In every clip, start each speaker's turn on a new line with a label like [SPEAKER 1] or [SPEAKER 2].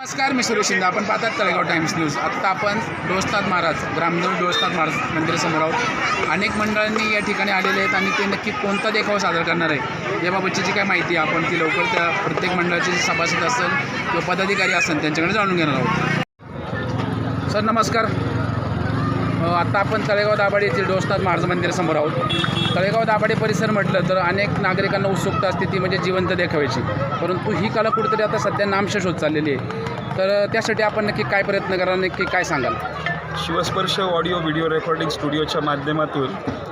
[SPEAKER 1] नमस्कार मी सुरेश शिंदे. आपण पाहतात तळेगाव टाइम्स न्यूज. आत्ता आपण डोसनाथ महाराज ग्रामदेव डोसनाथ महाराज मंदिरासमोर आहोत. अनेक मंडळांनी या ठिकाणी आलेले आहेत आणि ते नक्की कोणता देखावा सादर करणार आहे याबाबतची जी काय माहिती आहे आपण ती लवकर त्या प्रत्येक मंडळाचे जे सभासद असेल किंवा पदाधिकारी असेल त्यांच्याकडे जाणून घेणार आहोत. सर नमस्कार. हो, आत्ता आपण तळेगाव दाभाडे येथील डोसनाथ महाराज मंदिरासमोर आहोत. तळेगाव दाभाडे परिसर म्हटलं तर अनेक नागरिकांना उत्सुकता असते ती म्हणजे जिवंत देखावायची. परंतु ही कला कुठेतरी आता सध्या नामशेष होत चाललेली आहे. तर त्यासाठी आपण नक्की काय प्रयत्न करा नक्की काय सांगाल?
[SPEAKER 2] शिवस्पर्श ऑडिओ व्हिडिओ रेकॉर्डिंग स्टुडिओच्या माध्यमातून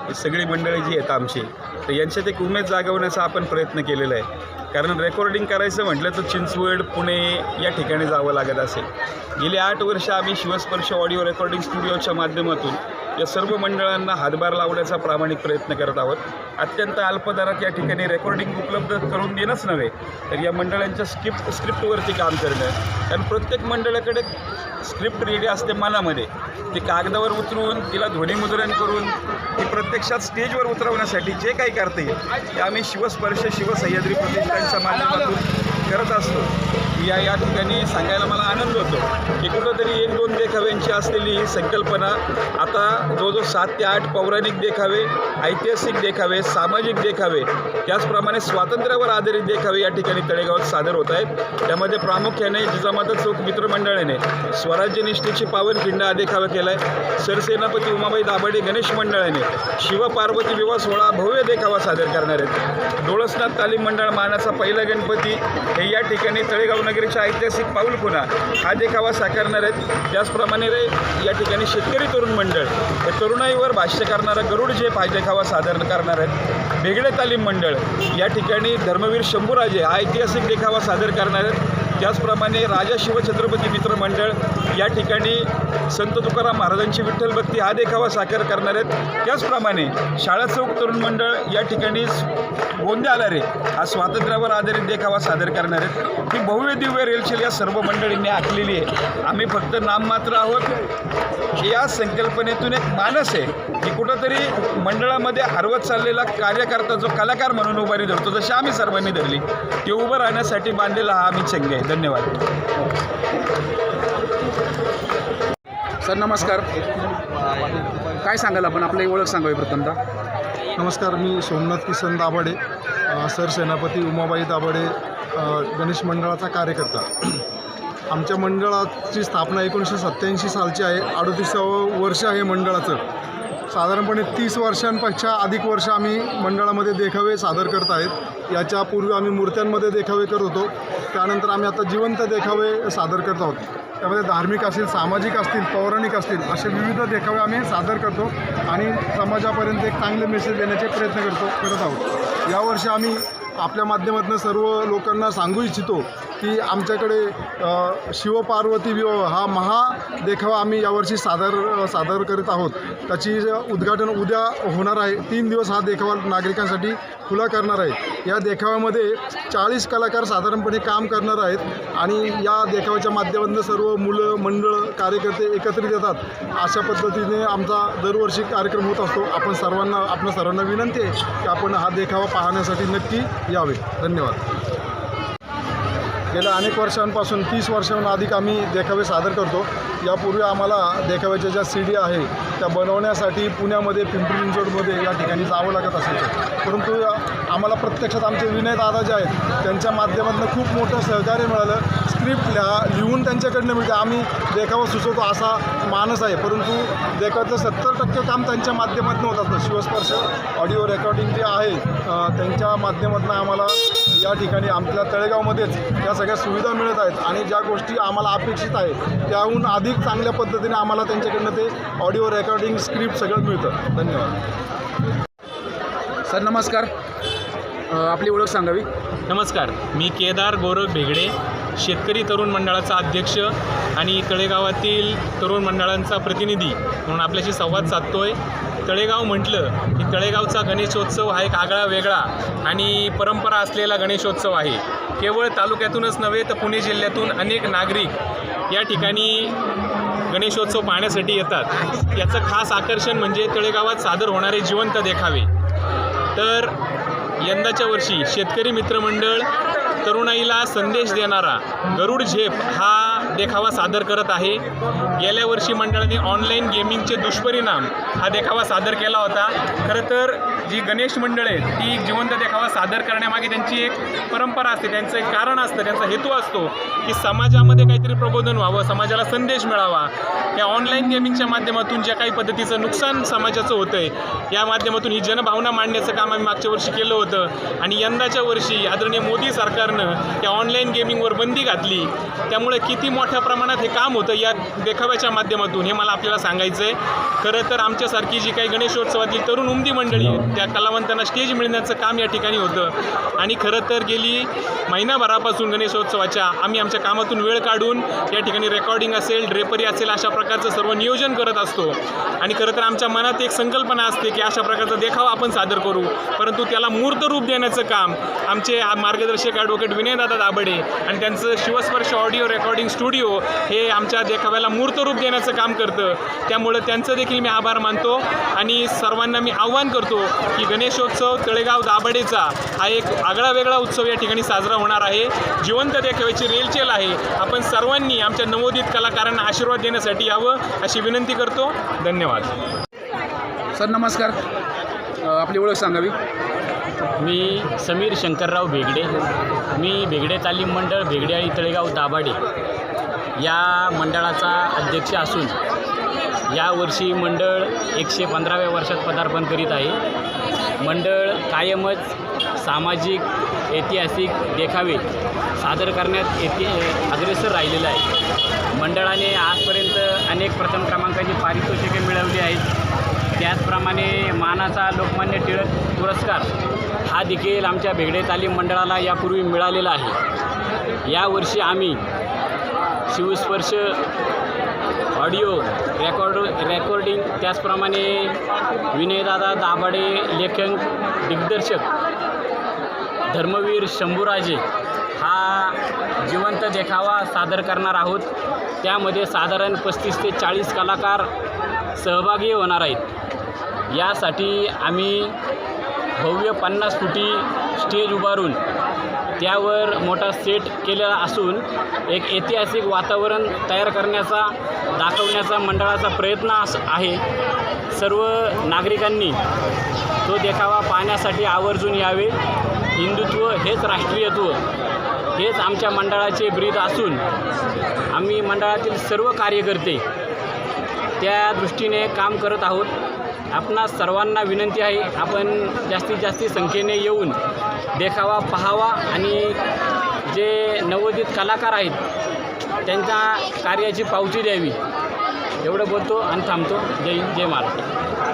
[SPEAKER 2] ही सगळी मंडळी जी आहेत आमची तर यांच्यात एक उमेद जागवण्याचा आपण प्रयत्न केलेला आहे. कारण रेकॉर्डिंग करायचं म्हटलं तर चिंचवड पुणे या ठिकाणी जावं लागत असेल. गेली आठ वर्ष आम्ही शिवस्पर्श ऑडिओ रेकॉर्डिंग स्टुडिओच्या माध्यमातून या सर्व मंडळांना हातभार लावण्याचा प्रामाणिक प्रयत्न करत आहोत. अत्यंत अल्प दरात या ठिकाणी रेकॉर्डिंग उपलब्ध करून देणंच नव्हे तर या मंडळांच्या स्क्रिप्ट स्क्रिप्टवरती काम करणं. कारण प्रत्येक मंडळाकडे स्क्रिप्ट रेडी असते मनामध्ये. ती कागदावर उतरून तिला ध्वनिमुद्रण करून ती प्रत्यक्षात स्टेजवर उतरवण्यासाठी जे काही करता येईल ते आम्ही शिवस्पर्श शिवसह्याद्री प्रतिष्ठानच्या माध्यमातून करत असतो. या या ठिकाणी सांगायला मला आनंद होतो की कुठंतरी एक दोन देखाव्यांची असलेली ही संकल्पना आता जवळजवळ सात ते आठ पौराणिक देखावे ऐतिहासिक देखावे सामाजिक देखावे त्याचप्रमाणे स्वातंत्र्यावर आधारित देखावे या ठिकाणी तळेगावात सादर होत आहेत. त्यामध्ये प्रामुख्याने जिजामाता चौक मित्रमंडळाने स्वराज्य निष्ठेची पावनखिंड हा देखावा केला आहे सरसेनापती उमाबाई दाभाडे गणेश मंडळाने शिवपार्वती विवाह सोहळा भव्य देखावा सादर करणार आहेत. डोळसनाथ तालीम मंडळ मानाचा पहिला गणपती हे या ठिकाणी तळेगाव नगरीच्या ऐतिहासिक पाऊल खुणा हा देखावा साकारणार आहेत. त्याचप्रमाणे रे या ठिकाणी शेतकरी तरुण मंडळ हे तरुणाईवर भाष्य करणारा गरुड जे पायदेखावा सादर करणार आहेत बेगडे तालीम मंडळ या ठिकाणी धर्मवीर शंभूराजे हा ऐतिहासिक देखावा सादर करणार आहेत. त्याचप्रमाणे राजा शिवछत्रपती मित्र मंडळ या ठिकाणी संत तुकाराम महाराजांची विठ्ठल भक्ती हा देखावा साकार करणार आहेत. त्याचप्रमाणे शाळा चौक तरुण मंडळ या ठिकाणी गोंदे आलारे हा स्वातंत्र्यावर आधारित देखावा सादर करणार आहेत. ही भव्य दिव्य रेलशेल या सर्व मंडळींनी आखलेली आहे. आम्ही फक्त नाममात्र आहोत. या संकल्पनेतून एक मानस आहे की कुठंतरी मंडळामध्ये हरवत चाललेला कार्यकर्ता जो कलाकार म्हणून उभारी धरतो जशी आम्ही सर्वांनी धरली ते उभं राहण्यासाठी बांधलेला हा आम्ही चंग आहे. धन्यवाद.
[SPEAKER 1] सर नमस्कार. काय सांगाल आपण? आपली ओळख सांगावी प्रथमदा
[SPEAKER 3] नमस्कार मी सोमनाथ किसन दाभाडे सर सरसेनापती उमाबाई दाभाडे गणेश मंडळाचा कार्यकर्ता. आमच्या मंडळाची स्थापना एकोणीसशे सत्त्याऐंशी सालची आहे. अडतीसावं वर्ष आहे मंडळाचं. साधारणपणे तीस वर्षांपेक्षा अधिक वर्ष आम्ही मंडळामध्ये देखावे सादर करत आहेत. याच्यापूर्वी आम्ही मूर्त्यांमध्ये देखावे करत होतो. त्यानंतर आम्ही आता जिवंत देखावे सादर करत आहोत. त्यामध्ये धार्मिक असतील सामाजिक असतील पौराणिक असतील असे विविध देखावे आम्ही सादर करतो आणि समाजापर्यंत एक चांगले मेसेज देण्याचे प्रयत्न करतो करत आहोत. यावर्षी आम्ही आपल्या माध्यमातून सर्व लोकांना सांगू इच्छितो की आमच्याकडे शिवपार्वती विवाह हा महा देखावा आम्ही यावर्षी सादर सादर करीत आहोत. त्याची उद्घाटन उद्या होणार आहे तीन दिवस हा देखावा नागरिकांसाठी खुला करणार आहे. या देखाव्यामध्ये चाळीस कलाकार साधारणपणे काम करणार आहेत आणि या देखाव्याच्या माध्यमातून सर्व मुलं मंडळ कार्यकर्ते एकत्रित येतात. अशा पद्धतीने आमचा दरवर्षी कार्यक्रम होत असतो. आपण सर्वांना आपल्या सर्वांना विनंती आहे की आपण हा देखावा पाहण्यासाठी नक्की यावे. धन्यवाद. गेल्या अनेक वर्षांपासून तीस वर्षांहून अधिक आम्ही देखावे सादर करतो. यापूर्वी आम्हाला देखाव्याच्या ज्या सी डी आहे त्या बनवण्यासाठी पुण्यामध्ये पिंपरी चिंचवडमध्ये या ठिकाणी जावं लागत असायचं. परंतु आम्हाला प्रत्यक्षात आमचे विनय दादा जे आहेत त्यांच्या माध्यमातून खूप मोठं सहकार्य मिळालं. स्क्रिप्ट लिहा लिहून त्यांच्याकडनं मिळते. आम्ही देखावा सुचवतो असा मानस आहे. परंतु देखाव्याचं सत्तर टक्के काम त्यांच्या माध्यमातून होत असतं. शिवस्पर्श ऑडिओ रेकॉर्डिंग जे आहे त्यांच्या माध्यमातून आम्हाला या ठिकाणी आपल्या तळेगावमध्येच या सगळ्या सुविधा मिळत आहेत आणि ज्या गोष्टी आम्हाला अपेक्षित आहे त्याहून अधिक चांगल्या पद्धतीने आम्हाला त्यांच्याकडनं ते ऑडिओ रेकॉर्डिंग स्क्रिप्ट सगळं मिळतं. धन्यवाद.
[SPEAKER 1] सर नमस्कार. आपली ओळख सांगावी.
[SPEAKER 4] नमस्कार. मी केदार गोरख भेगडे. शेतकरी तरुण मंडळाचा अध्यक्ष आणि तळेगावातील तरुण मंडळांचा प्रतिनिधी म्हणून आपल्याशी संवाद साधतोय. तळेगाव म्हटलं की तळेगावचा गणेशोत्सव हा एक आगळा वेगळा आणि परंपरा असलेला गणेशोत्सव आहे. केवळ तालुक्यातूनच नव्हे तर पुणे जिल्ह्यातून अनेक नागरिक या ठिकाणी गणेशोत्सव पाहण्यासाठी येतात. याचं खास आकर्षण म्हणजे तळेगावात सादर होणारे जिवंत देखावे. तर यंदाच्या वर्षी शेतकरी मित्रमंडळ तरुणाईला संदेश देणारा गरुड झेप हा देखावा सादर करत आहे. गेल्या वर्षी मंडळाने ऑनलाईन गेमिंगचे दुष्परिणाम हा देखावा सादर केला होता. खरं तर जी गणेश मंडळ आहेत ती जिवंत देखावा सादर करण्यामागे त्यांची एक परंपरा असते त्यांचं एक कारण असतं त्यांचा हेतू असतो की समाजामध्ये काहीतरी प्रबोधन व्हावं समाजाला संदेश मिळावा. या ऑनलाईन गेमिंगच्या माध्यमातून ज्या काही पद्धतीचं नुकसान समाजाचं होतं आहे या माध्यमातून ही जनभावना मांडण्याचं काम आम्ही मागच्या वर्षी केलं होतं. आणि यंदाच्या वर्षी आदरणीय मोदी सरकारनं या ऑनलाईन गेमिंगवर बंदी घातली. त्यामुळे किती मोठ्या प्रमाणात हे काम होतं या देखाव्याच्या माध्यमातून. हे मला आपल्याला सांगायचं आहे. खरं तर आमच्यासारखी जी काही गणेशोत्सवातली तरुण उमदी मंडळी आहे त्या कलावंतांना स्टेज मिळण्याचं काम या ठिकाणी होतं. आणि खरं तर गेली महिनाभरापासून गणेशोत्सवाच्या आम्ही आमच्या कामातून वेळ काढून या ठिकाणी रेकॉर्डिंग असेल ड्रेपरी असेल अशा प्रकारचं सर्व नियोजन करत असतो. आणि खरं तर आमच्या मनात एक संकल्पना असते की अशा प्रकारचा देखावा आपण सादर करू. परंतु त्याला मूर्त रूप देण्याचं काम आमचे मार्गदर्शक ॲडव्होकेट विनयदादा दाबडे आणि त्यांचं शिवस्पर्श ऑडिओ रेकॉर्डिंग स्टुडिओ हे आमच्या देखाव्याला मूर्त रूप देण्याचं काम करतं. त्यामुळं त्यांचं देखील मी आभार मानतो आणि सर्वांना मी आव्हान करतो की गणेशोत्सव तळेगाव दाभाडेचा हा एक आगळा वेगळा उत्सव या ठिकाणी साजरा होणार आहे. जिवंत देखाव्याची रेलचेल आहे. आपण सर्वांनी आमच्या नवोदित कलाकारांना आशीर्वाद देण्यासाठी यावं अशी विनंती करतो. धन्यवाद.
[SPEAKER 1] सर नमस्कार. आपली ओळख सांगावी.
[SPEAKER 5] मी समीर शंकरराव भेगडे मी भेगडे तालीम मंडळ भेगडे आणि तळेगाव दाभाडे. या मंडळाचा अध्यक्ष असून यावर्षी मंडळ एकशे पंधराव्या वर्षात पदार्पण करीत आहे. मंडळ कायमच सामाजिक ऐतिहासिक देखावे सादर करण्यात येते अग्रेसर राहिलेलं आहे. मंडळाने आजपर्यंत अनेक प्रथम क्रमांकाची पारितोषिके मिळवली आहेत. त्याचप्रमाणे मानाचा लोकमान्य टिळक पुरस्कार हा देखील आमच्या भेगडे तालीम मंडळाला यापूर्वी मिळालेला आहे. यावर्षी आम्ही शिवस्पर्श ऑडिओ रेकॉर्ड रेकॉर्डिंग त्याचप्रमाणे विनयदादा दाभाडे लेखन दिग्दर्शक धर्मवीर शंभूराजे हा जिवंत देखावा सादर करणार आहोत. त्यामध्ये साधारण पस्तीस ते चाळीस कलाकार सहभागी होणार आहेत. यासाठी आम्ही भव्य पन्नास फुटी स्टेज उभारून त्यावर मोठा सेट केलेला असून एक ऐतिहासिक वातावरण तयार करण्याचा दाखवण्याचा मंडळाचा प्रयत्न अस आहे. सर्व नागरिकांनी तो देखावा पाहण्यासाठी आवर्जून यावे. हिंदुत्व हेच राष्ट्रीयत्व. हेच आमच्या मंडळाचे ब्रीद असून आम्ही मंडळातील सर्व कार्यकर्ते त्या दृष्टीने काम करत आहोत. आपणास सर्वांना विनंती आहे आपण जास्तीत जास्त संख्येने येऊन देखावा पाहावा आणि जे नवोदित कलाकार आहेत त्यांच्या कार्याची पावती द्यावी. एवढं बोलतो आणि थांबतो. जय हिंद जय महाराष्ट्र.